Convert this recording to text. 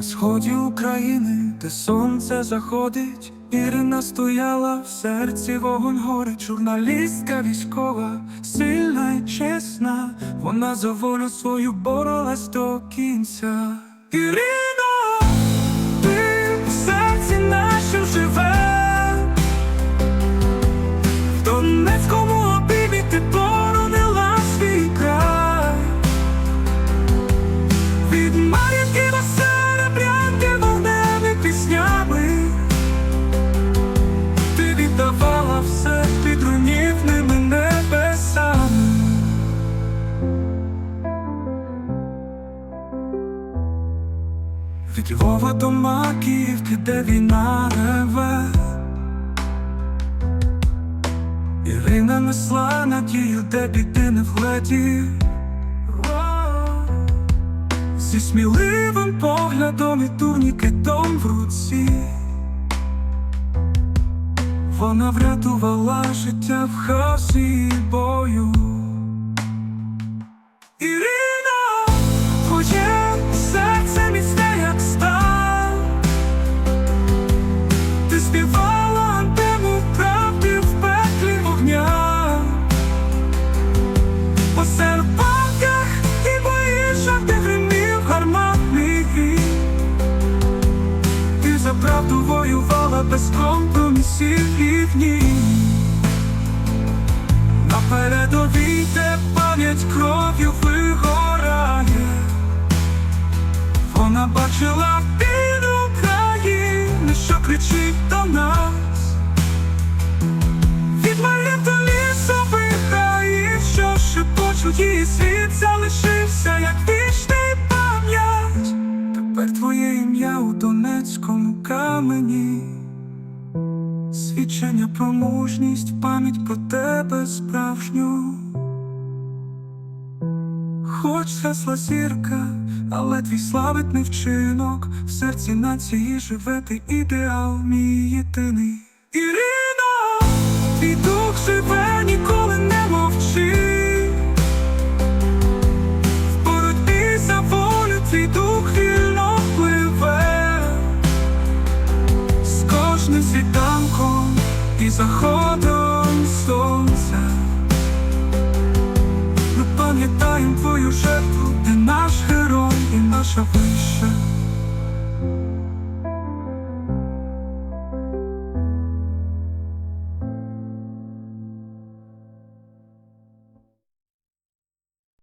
На сході України, де сонце заходить, Ірина стояла в серці вогонь горе, журналістка військова, сильна і чесна, вона за волю свою боролась до кінця. Ірино, Від Львова до Макіївки, де війна реве. Ірина несла надію, де біди не вгледів Зі сміливим поглядом і турнікетом в руці. Вона врятувала життя в хаосі бою без компромісів гнів На передовій, де пам'ять кров'ю вигорає. Вона бачила під України, що кричить до нас. Від малів до лісових гаїв, що шепочуть її світ залишився, як вічний пам'ять. Тепер твоє ім'я у Донецькому камені, свідчення про мужність, пам'ять про тебе справжню. Хоч згасла зірка, але твій славетний вчинок в серці нації живе ти ідеал, мій єдиний. zachodem słońca Lub pamiętają twoją żertwę, gdy nasz heroj i nasza wyższa